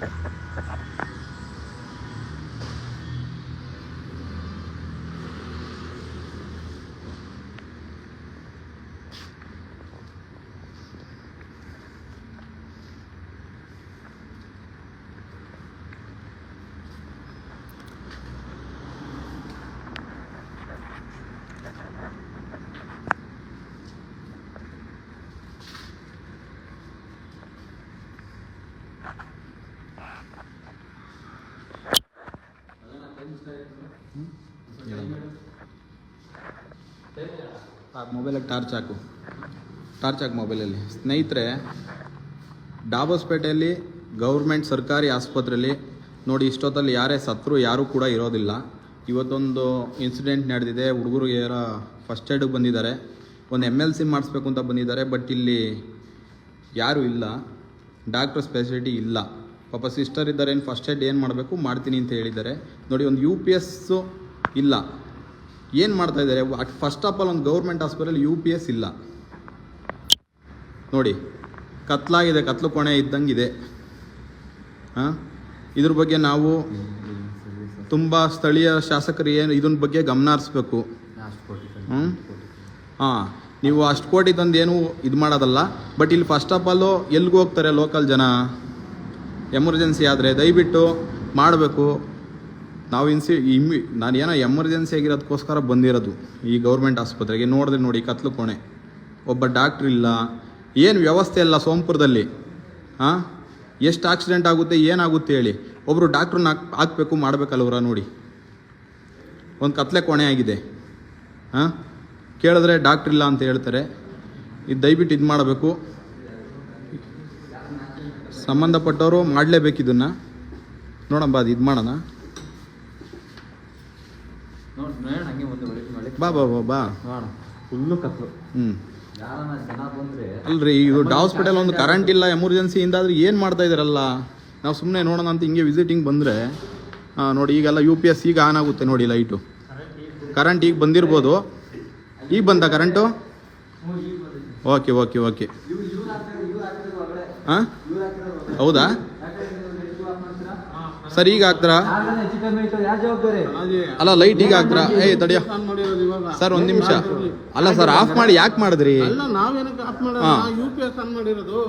Ha ha ha. ಮೊಬೈಲಿಗೆ torch ಹಾಕು. Torch ಹಾಕು ಮೊಬೈಲಲ್ಲಿ ಸ್ನೇಹಿತರೆ ಡಾಬಸ್ಪೇಟೆಯಲ್ಲಿ ಗೌರ್ಮೆಂಟ್ ಸರ್ಕಾರಿ ಆಸ್ಪತ್ರೆಯಲ್ಲಿ ನೋಡಿ ಇಷ್ಟೊತ್ತಲ್ಲಿ ಯಾರೇ ಸತ್ರು ಯಾರೂ ಕೂಡ ಇರೋದಿಲ್ಲ. ಇವತ್ತೊಂದು ಇನ್ಸಿಡೆಂಟ್ ನಡೆದಿದೆ. ಹುಡುಗರು ಯಾರ ಫಸ್ಟ್ ಏಡಿಗೆ ಬಂದಿದ್ದಾರೆ. ಒಂದು ಎಂ ಎಲ್ ಸಿ ಮಾಡಿಸ್ಬೇಕು ಅಂತ ಬಂದಿದ್ದಾರೆ ಬಟ್ ಇಲ್ಲಿ ಯಾರೂ ಇಲ್ಲ. ಡಾಕ್ಟರ್ ಸ್ಪೆಸಿಲಿಟಿ ಇಲ್ಲ. ಪಾಪ ಸಿಸ್ಟರ್ ಇದ್ದಾರೆ ಏನು ಫಸ್ಟ್ ಏಡ್ ಏನು ಮಾಡಬೇಕು? ಮಾಡ್ತೀನಿ ಅಂತ ಹೇಳಿದ್ದಾರೆ. ನೋಡಿ, ಒಂದು ಯು ಪಿ ಎಸ್ಸು ಇಲ್ಲ. ಏನು ಮಾಡ್ತಾ ಇದ್ದಾರೆ? ಫಸ್ಟ್ ಆಫ್ ಆಲ್ ಒಂದು government hospital U P S ಇಲ್ಲ. ನೋಡಿ, ಕತ್ಲಾಗಿದೆ, ಕತ್ಲು ಕೊಣೆ ಇದ್ದಂಗಿದೆ. ಹಾಂ? ಇದ್ರ ಬಗ್ಗೆ ನಾವು ತುಂಬ ಸ್ಥಳೀಯ ಶಾಸಕರು ಏನು ಇದ್ರ ಬಗ್ಗೆ ಗಮನ ಹರಿಸ್ಬೇಕು. ಹ್ಞೂ ಹಾಂ, ನೀವು ಅಷ್ಟು ಕೋಟಿ ತಂದು ಏನು ಇದು ಮಾಡೋದಲ್ಲ ಬಟ್ ಇಲ್ಲಿ ಫಸ್ಟ್ ಆಫ್ ಆಲು ಎಲ್ಲಿಗೆ ಹೋಗ್ತಾರೆ ಲೋಕಲ್ ಜನ? ಎಮರ್ಜೆನ್ಸಿ ಆದರೆ ದಯವಿಟ್ಟು ಮಾಡಬೇಕು. ನಾವು ಇನ್ಸಿ ಇಮ್ಮಿ, ನಾನು ಏನೋ ಎಮರ್ಜೆನ್ಸಿ ಆಗಿರೋದಕ್ಕೋಸ್ಕರ ಬಂದಿರೋದು ಈ ಗೌರ್ಮೆಂಟ್ ಆಸ್ಪತ್ರೆಗೆ. ನೋಡಿದ್ರೆ ನೋಡಿ, ಕತ್ಲು ಕೋಣೆ. ಒಬ್ಬ ಡಾಕ್ಟ್ರ್ ಇಲ್ಲ. ಏನು ವ್ಯವಸ್ಥೆ ಇಲ್ಲ ಸೋಂಪುರದಲ್ಲಿ? ಹಾಂ? ಎಷ್ಟು ಆಕ್ಸಿಡೆಂಟ್ ಆಗುತ್ತೆ, ಏನಾಗುತ್ತೆ ಹೇಳಿ. ಒಬ್ಬರು ಡಾಕ್ಟ್ರನ್ನ ಹಾಕ್, ಹಾಕಬೇಕು ಮಾಡಬೇಕಲ್ವರ ನೋಡಿ. ಒಂದು ಕತ್ಲೆ ಕೋಣೆ ಆಗಿದೆ. ಹಾಂ? ಕೇಳಿದ್ರೆ ಡಾಕ್ಟ್ರ್ ಇಲ್ಲ ಅಂತ ಹೇಳ್ತಾರೆ. ಇದು ದಯವಿಟ್ಟು ಇದು ಮಾಡಬೇಕು. ಸಂಬಂಧಪಟ್ಟವರು ಮಾಡಲೇಬೇಕು ಇದನ್ನು. ನೋಡಮ್ಮ ಅದು ಇದು ಮಾಡೋಣ ನೋಡಿ ನೋಡೋಣ ಹಂಗೆ ಮುಂದೆ ಒಳಗೆ ಮಾಡಿ ಬಾ ಬಾ ಬಾ ಬಾ. ಫುಲ್ಲು ಕತ್ಲು ಹ್ಞೂ ಅಲ್ರಿ ಇದು ಹಾಸ್ಪಿಟಲ್ ಒಂದು ಕರೆಂಟ್ ಇಲ್ಲ ಎಮರ್ಜೆನ್ಸಿಯಿಂದ ಆದ್ರೆ ಏನು ಮಾಡ್ತಾ ಇದ್ದೀರಲ್ಲ ನಾವು ಸುಮ್ಮನೆ ನೋಡೋಣ ಅಂತ ಹಿಂಗೆ ವಿಸಿಟಿಂಗ್ ಬಂದರೆ ನೋಡಿ ಈಗೆಲ್ಲ ಯು ಪಿ ಎಸ್ ಈಗ ಆನ್ ಆಗುತ್ತೆ ನೋಡಿ ಲೈಟು ಕರೆಂಟ್ ಈಗ ಬಂದಿರ್ಬೋದು. ಈಗ ಬಂತ ಕರೆಂಟು ಓಕೆ ಓಕೆ ಓಕೆ ಹಾಂ ಹೌದಾ? ಸರ್ ಈಗ ಹಾಕ್ತಾರಾ? ಅಲ್ಲ ಲೈಟ್ ಈಗ ಹಾಕ್ತಾರಾ? ಏ ತಡಿಯ. ಸರ್ ಒಂದು ನಿಮಿಷ. ಅಲ್ಲ ಸರ್ ಆಫ್ ಮಾಡಿ ಯಾಕೆ ಮಾಡಿದ್ರಿ?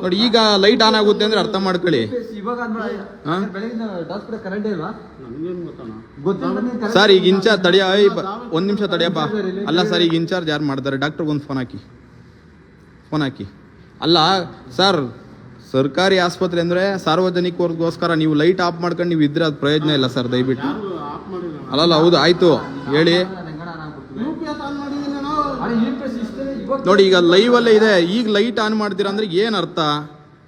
ನೋಡಿ ಈಗ ಲೈಟ್ ಆನ್ ಆಗುತ್ತೆ ಅಂದ್ರೆ ಅರ್ಥ ಮಾಡ್ಕೊಳ್ಳಿ. ಸರ್ ಈಗ ಇನ್ಚಾರ್ಜ್ ತಡಿಯ ಏಯ್ ಬ- ಒಂದ್ ನಿಮಿಷ ತಡಿಯಪ್ಪ. ಅಲ್ಲ ಸರ್ ಈಗ ಇನ್ಚಾರ್ಜ್ ಯಾರು ಮಾಡ್ತಾರೆ? ಡಾಕ್ಟರ್ಗೆ ಒಂದು ಫೋನ್ ಹಾಕಿ. ಫೋನ್ ಹಾಕಿ. ಅಲ್ಲ ಸರ್ ಸರ್ಕಾರಿ ಆಸ್ಪತ್ರೆ ಅಂದ್ರೆ ಸಾರ್ವಜನಿಕರಿಗೋಸ್ಕರ ನೀವು ಲೈಟ್ ಆಫ್ ಮಾಡ್ಕೊಂಡು ನೀವು ಇದ್ರೆ ಅದು ಪ್ರಯೋಜನ ಇಲ್ಲ ಸರ್, ದಯವಿಟ್ಟು. ಅಲ್ಲಲ್ಲ ಹೌದು, ಆಯ್ತು. ಹೇಳಿ. ನೋಡಿ, ಈಗ ಲೈವ್ ಅಲ್ಲೇ ಇದೆ. ಈಗ ಲೈಟ್ ಆನ್ ಮಾಡ್ತೀರಾ ಅಂದ್ರೆ ಏನ್ ಅರ್ಥ?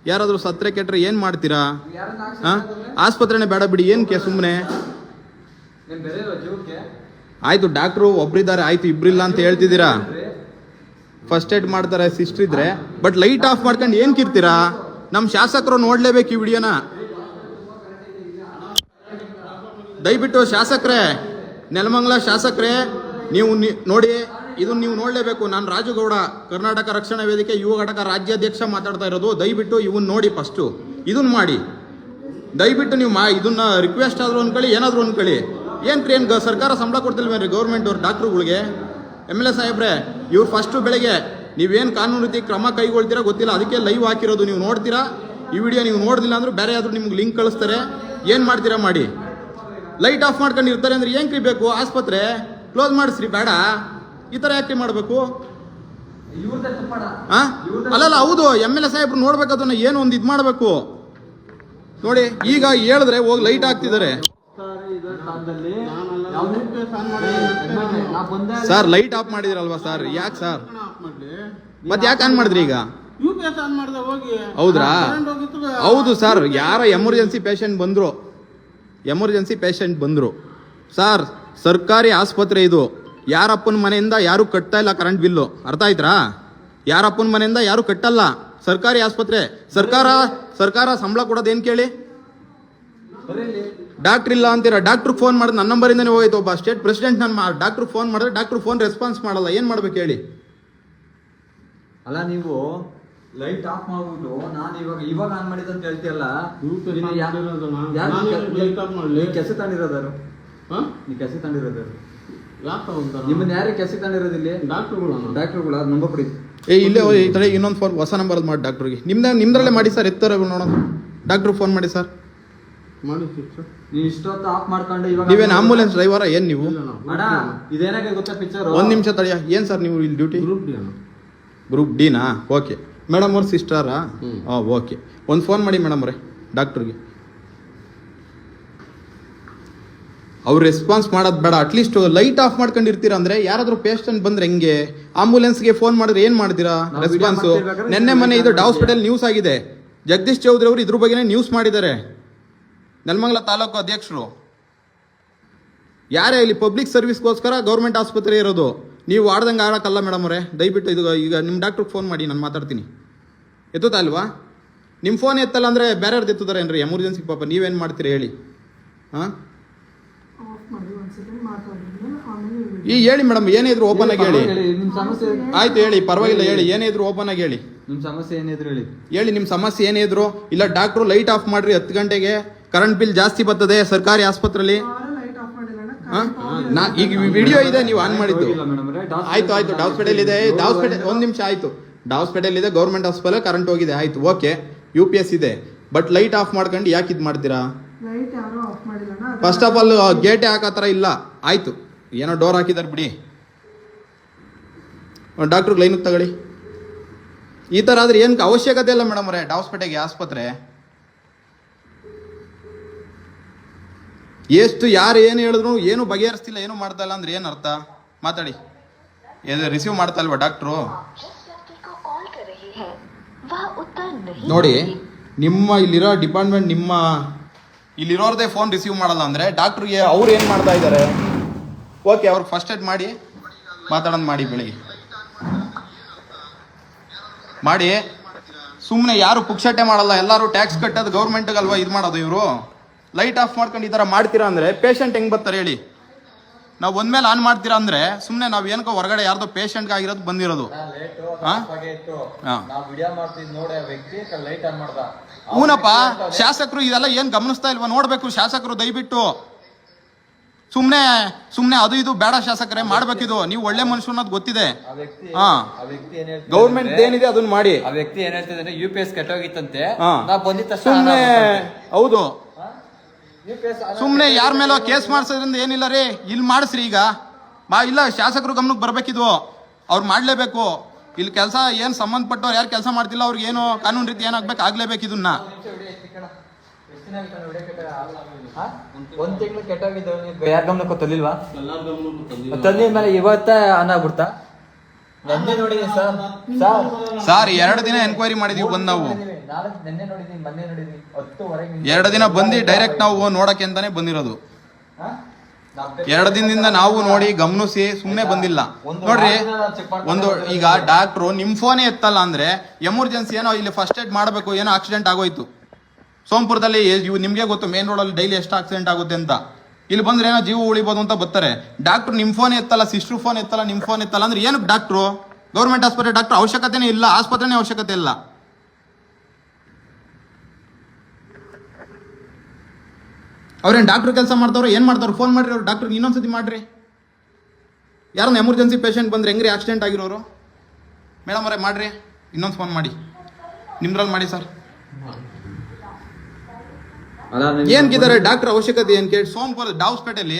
ಯಾರಾದ್ರೂ ಸತ್ರೆ ಕೆಟ್ಟರೆ ಏನ್ ಮಾಡ್ತೀರಾ? ಹಾಂ ಆಸ್ಪತ್ರೆನೇ ಬೇಡ ಬಿಡಿ ಏನಕ್ಕೆ ಸುಮ್ಮನೆ ಆಯಿತು ಡಾಕ್ಟ್ರು ಒಬ್ರಿದ್ದಾರೆ ಆಯ್ತು ಇಬ್ರಿಲ್ಲ ಅಂತ ಹೇಳ್ತಿದ್ದೀರಾ? ಫಸ್ಟ್ ಏಡ್ ಮಾಡ್ತಾರೆ ಸಿಸ್ಟರ್ ಇದ್ರೆ. ಬಟ್ ಲೈಟ್ ಆಫ್ ಮಾಡ್ಕೊಂಡು ಏನ್ ಕಿರ್ತೀರಾ? ನಮ್ಮ ಶಾಸಕರು ನೋಡ್ಲೇಬೇಕು ಈ ವಿಡಿಯೋನ. ದಯವಿಟ್ಟು ಶಾಸಕರೇ, ನೆಲಮಂಗಲ ಶಾಸಕರೇ, ನೀವು ನೋಡಿ ಇದನ್ನ ನೀವು ನೋಡಲೇಬೇಕು. ನಾನು ರಾಜುಗೌಡ, ಕರ್ನಾಟಕ ರಕ್ಷಣಾ ವೇದಿಕೆ ಯುವ ಘಟಕ ರಾಜ್ಯಾಧ್ಯಕ್ಷ ಮಾತಾಡ್ತಾ ಇರೋದು. ದಯವಿಟ್ಟು ಇವನ್ನ ನೋಡಿ ಫಸ್ಟು. ಇದನ್ನ ಮಾಡಿ. ದಯವಿಟ್ಟು ನೀವು ಮಾ, ಇದನ್ನ ರಿಕ್ವೆಸ್ಟ್ ಆದರೂ ಅಂದ್ಕೊಳ್ಳಿ ಏನಾದರೂ ಅಂದ್ಕೊಳ್ಳಿ ಏನ್ ಏನ್ ಸರ್ಕಾರ ಸಂಬಳ ಕೊಡ್ತಿಲ್ವೇನ್ರಿ ಗೌರ್ಮೆಂಟ್ ಅವ್ರ ಡಾಕ್ಟ್ರುಗಳಿಗೆ? ಎಂ ಎಲ್ ಎ ಸಾಹೇಬ್ರೆ, ಇವ್ರು ಫಸ್ಟು ಬೆಳಗ್ಗೆ ನೀವೇನು ಕಾನೂನು ರೀತಿ ಕ್ರಮ ಕೈಗೊಳ್ತೀರಾ ಗೊತ್ತಿಲ್ಲ. ಅದಕ್ಕೆ ಲೈವ್ ಹಾಕಿರೋದು ನೀವು ನೋಡ್ತೀರಾ? ಈ ವಿಡಿಯೋ ನೀವು ನೋಡಿದಿಲ್ಲ ಅಂದ್ರೆ ಬೇರೆ ಆದರೂ ನಿಮ್ಗೆ ಲಿಂಕ್ ಕಳಿಸ್ತಾರೆ. ಏನು ಮಾಡ್ತೀರಾ ಮಾಡಿ? ಲೈಟ್ ಆಫ್ ಮಾಡ್ಕೊಂಡು ಇರ್ತಾರೆ ಅಂದ್ರೆ ಏನು ಬೇಕು? ಆಸ್ಪತ್ರೆ? ಕ್ಲೋಸ್ ಮಾಡಿಸ್ರಿ ಬೇಡ. ಈ ಥರ ಯಾಕೆ ಮಾಡಬೇಕು? ಹಾಂ ಅಲ್ಲಲ್ಲ ಹೌದು ಎಂ ಎಲ್ ಎ ಸಾಹೇಬ್ರು ನೋಡ್ಬೇಕು ಅದನ್ನ ಏನು ಒಂದು ಇದು ಮಾಡಬೇಕು? ನೋಡಿ ಈಗ ಹೇಳಿದ್ರೆ ಹೋಗಿ ಲೈಟ್ ಹಾಕ್ತಿದ್ದಾರೆ. ಸರ್ ಲೈಟ್ ಆಫ್ ಮಾಡಿದಿರಲ್ವಾ ಸರ್? ಯಾಕೆ ಸರ್? ಆಫ್ ಮಾಡ್ಲಿ. ಮತ್ತೆ ಯಾಕೆ ಆನ್ ಮಾಡಿದ್ರಿ ಈಗ? ಯು ಆನ್ ಮಾಡ್ದೆ ಹೋಗಿ. ಹೌದ್ರಾ? ಹೌದು ಸರ್ ಯಾರ ಎಮರ್ಜೆನ್ಸಿ ಪೇಷಂಟ್ ಬಂದ್ರು? ಎಮರ್ಜೆನ್ಸಿ ಪೇಷಂಟ್ ಬಂದ್ರು. ಸರ್ ಸರ್ಕಾರಿ ಆಸ್ಪತ್ರೆ ಇದು. ಯಾರಪ್ಪನ ಮನೆಯಿಂದ ಯಾರು ಕಟ್ತಾ ಇಲ್ಲ ಕರೆಂಟ್ ಬಿಲ್ಲು ಅರ್ಥ ಆಯ್ತಾ ಯಾರಪ್ಪನ ಮನೆಯಿಂದ ಯಾರು ಕಟ್ಟಲ್ಲ. ಸರ್ಕಾರಿ ಆಸ್ಪತ್ರೆ. ಸರ್ಕಾರ ಸರ್ಕಾರ ಸಂಬಳ ಕೊಡೋದು ಏನು ಕೇಳಿ? ಡಾಕ್ಟ್ರ್ ಇಲ್ಲ ಅಂತೀರ? ಡಾಕ್ಟ್ರ್ ಫೋನ್ ಮಾಡಿದ್ರೆ ನನ್ನ ನಂಬರಿಂದನೇ ಹೋಯ್ತು ಒಬ್ಬ ಸ್ಟೇಟ್ ಪ್ರೆಸಿಡೆಂಟ್ ನಾನು ಡಾಕ್ಟ್ರ್ ಫೋನ್ ಮಾಡಿದ್ರೆ ಡಾಕ್ಟ್ರ್ ಫೋನ್ ರೆಸ್ಪಾನ್ಸ್ ಮಾಡಲ್ಲ. ಏನು ಮಾಡ್ಬೇಕು ಹೇಳಿ? ಅಲ್ಲ ನೀವು ಲೈಟ್ ಆಫ್ ಮಾಡ್ಬಿಟ್ಟು ನಾನು ಇವಾಗ ಇವಾಗ ಆನ್ ಮಾಡಿದ ಅಂತ ಹೇಳ್ತೀಯಲ್ಲ ಕೆಸ ತಂದಿರೋದಾರು ನೀ ಕೆಸ ತಗೊಂತಾರ ನಿಮ್ಮನ್ನ ಯಾರು ಕೆಸ ತಗೊಂಡಿರೋದಿಲ್ಲಿ ಡಾಕ್ಟರ್ಗಳು ಡಾಕ್ಟರ್ಗಳು? ಅದು ನಂಬರ್ ಕೊಡಿ. ಏ ಇಲ್ಲೇ ಈ ಕಡೆ ಇನ್ನೊಂದು ಫೋನ್ ಹೊಸ ನಂಬರ್ ಮಾಡಿ ಡಾಕ್ಟ್ರಿಗೆ. ನಿಮ್ದ ನಿಮ್ದ್ರಲ್ಲೇ ಮಾಡಿ ಸರ್ ಎತ್ತರ ನೋಡೋಣ ಡಾಕ್ಟ್ರಿಗೆ ಫೋನ್ ಮಾಡಿ ಸರ್. ನೀ ಇಷ್ಟೊತ್ತು ಆಫ್ ಮಾಡ್ಕೊಂಡು ಇವಾಗ ನೀವೇನು ಆಂಬುಲೆನ್ಸ್ ಡ್ರೈವರ್ ಏನು ನೀವು? ಒಂದ್ ನಾವು ಅಣ್ಣ ಇದೇನಾಗ ಗೊತ್ತಾ ಪಿಕ್ಚರ್ ಒಂದು ನಿಮಿಷ ತಡೆಯ ಏನು ಸರ್ ನೀವು ಇಲ್ಲಿ ಡ್ಯೂಟಿ ಗ್ರೂಪ್ ಡಿ ಅಣ್ಣ. ಗ್ರೂಪ್ ಡಿನಾ ಓಕೆ ಮೇಡಮ್ ಅವ್ರ ಸಿಸ್ಟರಾ. ಹಾಂ ಓಕೆ ಒಂದು ಫೋನ್ ಮಾಡಿ ಮೇಡಮ್ ಅವರೇ ಡಾಕ್ಟ್ರಿಗೆ ಅವ್ರು ರೆಸ್ಪಾನ್ಸ್ ಮಾಡೋದು ಬೇಡ. ಅಟ್ಲೀಸ್ಟ್ ಲೈಟ್ ಆಫ್ ಮಾಡ್ಕೊಂಡಿರ್ತೀರ ಅಂದ್ರೆ ಯಾರಾದ್ರೂ ಪೇಷಂಟ್ ಬಂದ್ರೆ ಹೆಂಗೆ? ಆಂಬುಲೆನ್ಸ್ಗೆ ಫೋನ್ ಮಾಡಿದ್ರೆ ಏನು ಮಾಡ್ತೀರಾ? ರೆಸ್ಪಾನ್ಸು ನಿನ್ನೆ ಮೊನ್ನೆ ಇದು ಡಾಸ್ಪಿಟಲ್ ಹಾಸ್ಪಿಟಲ್ ನ್ಯೂಸ್ ಆಗಿದೆ. ಜಗದೀಶ್ ಚೌಧರಿ ಅವರು ಇದ್ರ ಬಗ್ಗೆನೇ ನ್ಯೂಸ್ ಮಾಡಿದ್ದಾರೆ. ನೆಲಮಂಗಲ ತಾಲೂಕು ಅಧ್ಯಕ್ಷರು. ಯಾರೇ ಇಲ್ಲಿ ಪಬ್ಲಿಕ್ ಸರ್ವಿಸ್ಗೋಸ್ಕರ ಗೌರ್ಮೆಂಟ್ ಆಸ್ಪತ್ರೆ ಇರೋದು ನೀವು ಆಡ್ದಂಗೆ ಆಡೋಕ್ಕಲ್ಲ ಮೇಡಮ್ ಅವರೇ. ದಯವಿಟ್ಟು ಇದು ಈಗ ನಿಮ್ಮ ಡಾಕ್ಟ್ರಿಗೆ ಫೋನ್ ಮಾಡಿ ನಾನು ಮಾತಾಡ್ತೀನಿ. ಎತ್ತುತ್ತಾ ಅಲ್ವಾ? ನಿಮ್ಮ ಫೋನ್ ಎತ್ತಲ್ಲ ಅಂದರೆ ಬೇರೆಯವ್ರದ್ದು ಎತ್ತುತ್ತಾರೆ ಏನ್ರಿ? ಎಮರ್ಜೆನ್ಸಿ ಪಾಪ ನೀವೇನು ಮಾಡ್ತೀರಿ ಹೇಳಿ. ಹಾಂ? ಈ ಹೇಳಿ ಮೇಡಮ್ ಏನೇ ಇದ್ರು ಓಪನ್ ಆಗಿ ಹೇಳಿ. ಆಯ್ತು ಹೇಳಿ ಪರವಾಗಿಲ್ಲ ಹೇಳಿ ಏನೇ ಇದ್ರು ಓಪನ್ ಆಗಿ ಹೇಳಿ. ನಿಮ್ಮ ಸಮಸ್ಯೆ ಏನಿದ್ರು ಹೇಳಿ. ಹೇಳಿ ನಿಮ್ಮ ಸಮಸ್ಯೆ ಏನೇ ಇದ್ರು ಇಲ್ಲ ಡಾಕ್ಟ್ರು ಲೈಟ್ ಆಫ್ ಮಾಡ್ರಿ ಹತ್ತು ಗಂಟೆಗೆ. ಕರೆಂಟ್ ಬಿಲ್ ಜಾಸ್ತಿ ಬರ್ತದೆ ಸರ್ಕಾರಿ ಆಸ್ಪತ್ರೆಯಲ್ಲಿ ಈಗ ವಿಡಿಯೋ ಇದೆ ನೀವು ಆನ್ ಮಾಡಿದ್ದು. ಆಯ್ತು ಆಯ್ತು ಡಾಸ್ಪೆಟಲ್ ಇದೆ. ಡಾಸ್ಪೆಟಲ್ ಒಂದ್ ನಿಮಿಷ ಆಯ್ತು. ಡಾಸ್ಪೆಟಲ್ ಇದೆ ಗೌರ್ಮೆಂಟ್ ಹಾಸ್ಪಿಟಲ್ ಕರೆಂಟ್ ಹೋಗಿದೆ ಆಯ್ತು ಓಕೆ. ಯು ಪಿ ಎಸ್ ಇದೆ. ಬಟ್ ಲೈಟ್ ಆಫ್ ಮಾಡ್ಕೊಂಡು ಯಾಕೆ ಇದು ಮಾಡ್ತೀರಾ? ಫಸ್ಟ್ ಆಫ್ ಆಲ್ ಗೇಟ್ ಹಾಕೋ ಥರ ಇಲ್ಲ. ಆಯ್ತು. ಏನೋ ಡೋರ್ ಹಾಕಿದಾರೆ ಬಿಡಿ. ಡಾಕ್ಟ್ರ್ ಲೈನಿಗೆ ತಗೊಳ್ಳಿ. ಈ ಥರ ಆದ್ರೆ ಏನಕ್ಕೆ ಅವಶ್ಯಕತೆ ಇಲ್ಲ ಮೇಡಮ್ ಅವರೇ ಡಾಸ್ಪೆಟೆಗೆ ಆಸ್ಪತ್ರೆ. ಎಷ್ಟು ಯಾರು ಏನು ಹೇಳಿದ್ರು ಏನು ಬಗೆಹರಿಸ್ತಿಲ್ಲ, ಏನು ಮಾಡ್ತಾಯಿಲ್ಲ ಅಂದ್ರೆ ಏನು ಅರ್ಥ? ಮಾತಾಡಿ. ರಿಸೀವ್ ಮಾಡ್ತಾಲ್ವಾ ಡಾಕ್ಟ್ರು ನೋಡಿ, ನಿಮ್ಮ ಇಲ್ಲಿರೋ ಡಿಪಾರ್ಟ್ಮೆಂಟ್ ನಿಮ್ಮ ಇಲ್ಲಿರೋರ್ದೇ ಫೋನ್ ರಿಸೀವ್ ಮಾಡಲ್ಲ ಅಂದರೆ ಡಾಕ್ಟ್ರಿಗೆ ಅವ್ರು ಏನು ಮಾಡ್ತಾ ಇದ್ದಾರೆ? ಓಕೆ ಅವ್ರಿಗೆ ಫಸ್ಟ್ ಏಡ್ ಮಾಡಿ, ಮಾತಾಡೋದು ಮಾಡಿ ಬೆಳಿಗ್ಗೆ ಮಾಡಿ. ಸುಮ್ಮನೆ ಯಾರು ಪುಕ್ಸಟ್ಟೆ ಮಾಡಲ್ಲ, ಎಲ್ಲರೂ ಟ್ಯಾಕ್ಸ್ ಕಟ್ಟೋದು ಗೌರ್ಮೆಂಟ್ಗಲ್ವಾ ಇದು ಮಾಡೋದು ಇವರು? ಲೈಟ್ ಆಫ್ ಮಾಡ್ಕೊಂಡು ಈ ಥರ ಮಾಡ್ತೀರಾ ಅಂದರೆ ಪೇಷಂಟ್ ಹೆಂಗೆ ಬರ್ತಾರೆ ಹೇಳಿ. ನಾವು ಒಂದ್ಮೇಲೆ ಆನ್ ಮಾಡ್ತೀರಾ ಅಂದರೆ ಸುಮ್ಮನೆ ನಾವು ಏನಕ್ಕೋ ಹೊರಗಡೆ ಯಾರ್ದೋ ಪೇಷಂಟ್ಗೆ ಆಗಿರೋದು ಬಂದಿರೋದು. ಹೂನಪ್ಪ ಶಾಸಕರು ಇದೆಲ್ಲ ಏನ್ ಗಮನಿಸ್ತಾ ಇಲ್ವಾ? ನೋಡ್ಬೇಕು ಶಾಸಕರು ದಯವಿಟ್ಟು. ಸುಮ್ನೆ ಸುಮ್ನೆ ಅದು ಇದು ಬೇಡ ಶಾಸಕರೇ ಮಾಡ್ಬೇಕಿದು. ನೀವು ಒಳ್ಳೆ ಮನುಷ್ಯ ಅನ್ನೋದು ಗೊತ್ತಿದೆ. ಹಾ. ಗೌರ್ಮೆಂಟ್ ಏನಿದೆ ಅದನ್ನ ಮಾಡಿ. ಆ ವ್ಯಕ್ತಿ ಏನ್ ಹೇಳ್ತಿದ್ರೆ ಯು ಪಿ ಎಸ್ ಕೆಟ್ಟೋಗಿತ್ತಂತೆ. ಹಾ. ನಾ ಬಂದಿದ್ದ ಹೌದು. ಸುಮ್ನೆ ಯಾರ ಮೇಲೋ ಕೇಸ್ ಮಾಡ್ಸೋದ್ರಿಂದ ಏನಿಲ್ಲ ರೀ? ಇಲ್ಲಿ ಮಾಡಿಸ್ರಿ ಈಗ. ಬಾ ಇಲ್ಲ ಶಾಸಕರು ಗಮನಕ್ಕೆ ಬರಬೇಕಿದ್ವು. ಅವ್ರು ಮಾಡ್ಲೇಬೇಕು. ಇಲ್ಲಿ ಕೆಲಸ ಏನು ಸಂಬಂಧಪಟ್ಟವ್ರು ಯಾರು ಕೆಲಸ ಮಾಡ್ತಿಲ್ಲ ಅವ್ರಿಗೆ ಏನು ಕಾನೂನು ರೀತಿ ಏನಾಗ್ಬೇಕು ಆಗಲೇಬೇಕು ಇದನ್ನ. ಒಂದ್ ತಿಂಗಳು ಕೆಟ್ಟೋಗಿದ್ದು ಯಾರ ಗಮನಕ್ಕೂ ತಲ್ಲಿಲ್ವಾ ತಂದಿದ್ಮೇಲೆ ಇವತ್ತ ಅನ್ನ ಆಗ್ಬಿಡ್ತಾ. ನೆನ್ನೆ ಸರ್. ಸರ್. ಸರ್ ಎರಡು ದಿನ ಎನ್ಕ್ವೈರಿ ಮಾಡಿದೀವಿ ಬಂದ್ ನಾವು. ನಾಳೆ ನೆನ್ನೆ ನೋಡಿದೀನಿ ಮೊನ್ನೆ ನೋಡಿದೀನಿ. ಹತ್ತುವರೆಗೆ ಎರಡು ದಿನ ಬಂದು ಡೈರೆಕ್ಟ್ ನಾವು ನೋಡಕ್ಕೆ ಅಂತಾನೆ ಬಂದಿರೋದು ಎರಡು ದಿನದಿಂದ ನಾವು ನೋಡಿ ಗಮನಿಸಿ ಸುಮ್ಮನೆ ಬಂದಿಲ್ಲ. ನೋಡ್ರಿ ಒಂದು ಈಗ ಡಾಕ್ಟ್ರು ನಿಮ್ ಫೋನೇ ಎತ್ತಲ್ಲ ಅಂದ್ರೆ ಎಮರ್ಜೆನ್ಸಿ ಏನೋ ಇಲ್ಲಿ ಫಸ್ಟ್ ಏಡ್ ಮಾಡಬೇಕು ಏನೋ ಆಕ್ಸಿಡೆಂಟ್ ಆಗೋಯ್ತು. ಸೋಮಪುರದಲ್ಲಿ ನಿಮ್ಗೆ ಗೊತ್ತು ಮೇನ್ ರೋಡಲ್ಲಿ ಡೈಲಿ ಎಷ್ಟು ಆಕ್ಸಿಡೆಂಟ್ ಆಗುತ್ತೆ ಅಂತ. ಇಲ್ಲಿ ಬಂದ್ರೆ ಏನೋ ಜೀವ ಉಳಿಬೋದು ಅಂತ ಬರ್ತಾರೆ. ಡಾಕ್ಟ್ರು ನಿಮ್ ಫೋನ್ ಎತ್ತಲ್ಲ ಸಿಸ್ಟರ್ ಫೋನ್ ಎತ್ತಲ್ಲ, ನಿಮ್ ಫೋನ್ ಎತ್ತಲ್ಲ ಅಂದ್ರೆ ಏನಕ್ಕೆ ಡಾಕ್ಟ್ರು ಗೌರ್ಮೆಂಟ್ ಆಸ್ಪತ್ರೆ ಡಾಕ್ಟರ್ ಅವಶ್ಯಕತೆನೇ ಇಲ್ಲ, ಆಸ್ಪತ್ರೆನೇ ಅವಶ್ಯಕತೆ ಇಲ್ಲ. ಅವ್ರೇನು ಡಾಕ್ಟ್ರ್ ಕೆಲಸ ಮಾಡ್ತಾವ್ರು ಏನು ಮಾಡ್ತಾವ್ರು ಫೋನ್ ಮಾಡ್ರಿ ಅವ್ರು ಡಾಕ್ಟ್ರಿಗೆ ಇನ್ನೊಂದ್ಸತಿ ಮಾಡ್ರಿ. ಯಾರನ್ನ ಎಮರ್ಜೆನ್ಸಿ ಪೇಷಂಟ್ ಬಂದ್ರೆ ಹೆಂಗ್ರಿ ಆಕ್ಸಿಡೆಂಟ್ ಆಗಿರೋರು? ಮೇಡಮ್ ಅವರೇ, ಮಾಡ್ರಿ. ಇನ್ನೊಂದು ಫೋನ್ ಮಾಡಿ. ನಿಮ್ದ್ರಲ್ಲಿ ಮಾಡಿ ಸರ್. ಏನ್ಕಿದ್ದಾರೆ ಡಾಕ್ಟರ್ ಅವಶ್ಯಕತೆ ಏನ್ಕೆ ಸೋಮಪುರ ಡಾವ್ಸ್ಪೇಟೆಯಲ್ಲಿ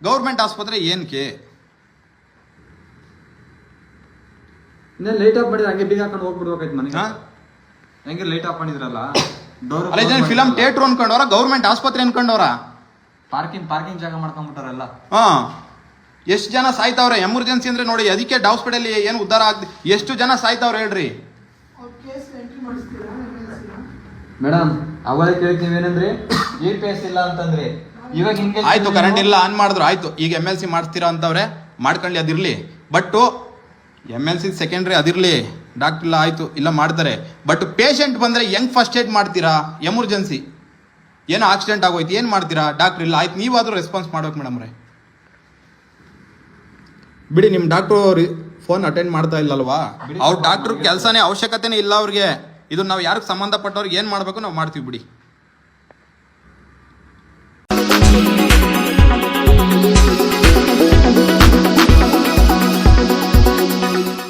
ಗೌರ್ಮೆಂಟ್ ಆಸ್ಪತ್ರೆ ಏನ್ಕೆ ಕೇ? ಲೈಟ್ ಆಫ್ ಮಾಡಿದ್ರೆ ಹಂಗೆ ಬೀಗ ಹಾಕೊಂಡು ಹೋಗ್ಬಿಡ್ಬೇಕಾಯ್ತು ಮನೆ ಹಾ? ಹೆಂಗೆ ಲೈಟ್ ಆಫ್ ಮಾಡಿದ್ರಲ್ಲ? ಡೋರ್ ಅಲ್ಲ ಜನ ಫಿಲಮ್ ಥಿಯೇಟ್ರ್ ಅನ್ಕೊಂಡವ್ರ ಗೌರ್ಮೆಂಟ್ ಆಸ್ಪತ್ರೆ ಅನ್ಕೊಂಡವ್ರ? ಪಾರ್ಕಿಂಗ್ ಪಾರ್ಕಿಂಗ್ ಜಾಗ ಮಾಡ್ಕೊಂಡ್ಬಿಟ್ಟಾರಲ್ಲ ಹಾ. ಎಷ್ಟು ಜನ ಸಾಯ್ತಾವ್ರೆ? ಎಮರ್ಜೆನ್ಸಿ ಅಂದ್ರೆ ನೋಡಿ ಅದಕ್ಕೆ ಡಾವ್ಸ್ಪೇಟೆಯಲ್ಲಿ ಏನು ಉದ್ದಾರ ಆಗ್ತಿ ಎಷ್ಟು ಜನ ಸಾಯ್ತಾವ್ರೆ ಹೇಳ್ರಿ? ಮೇಡಮ್ ಅವಾಗ ಕೇಳ್ತೀವಿ ಏನಂದ್ರೆ ಜಿ ಪಿ ಎಸ್ ಇಲ್ಲ ಅಂತಂದ್ರೆ. ಇವಾಗ ಹಿಂಗೆ ಆಯ್ತು ಕರೆಂಟ್ ಇಲ್ಲ ಆನ್ ಮಾಡಿದ್ರು ಆಯ್ತು. ಈಗ ಎಂ ಎಲ್ ಸಿ ಮಾಡ್ತೀರಾ ಅಂತವ್ರೆ ಮಾಡ್ಕೊಳ್ಳಿ ಅದಿರಲಿ. But M L C secondary ಅದಿರಲಿ. ಡಾಕ್ಟರ್ ಇಲ್ಲ ಆಯ್ತು ಇಲ್ಲ ಮಾಡ್ತಾರೆ. ಬಟ್ ಪೇಷಂಟ್ ಬಂದ್ರೆ ಹೆಂಗ್ ಫಸ್ಟ್ ಏಡ್ ಮಾಡ್ತೀರಾ? ಎಮರ್ಜೆನ್ಸಿ ಏನೋ ಆಕ್ಸಿಡೆಂಟ್ ಆಗೋಯ್ತು ಏನು ಮಾಡ್ತೀರಾ? ಡಾಕ್ಟರ್ ಇಲ್ಲ ಆಯ್ತು ನೀವಾದರೂ ರೆಸ್ಪಾನ್ಸ್ ಮಾಡ್ಬೇಕು ಮೇಡಮ್ ರೇ ಬಿಡಿ ನಿಮ್ಮ ಡಾಕ್ಟ್ರು ಫೋನ್ ಅಟೆಂಡ್ ಮಾಡ್ತಾ ಇಲ್ಲಲ್ವಾ? ಅವ್ರ ಡಾಕ್ಟ್ರ್ ಕೆಲಸನೇ ಅವಶ್ಯಕತೆನೇ ಇಲ್ಲ ಅವ್ರಿಗೆ. ಇದು ನಾವು ಯಾರಿಗೆ ಸಂಬಂಧಪಟ್ಟವ್ರಿಗೆ ಏನು ಮಾಡಬೇಕು ನಾವು ಮಾಡ್ತೀವಿ ಬಿಡಿ.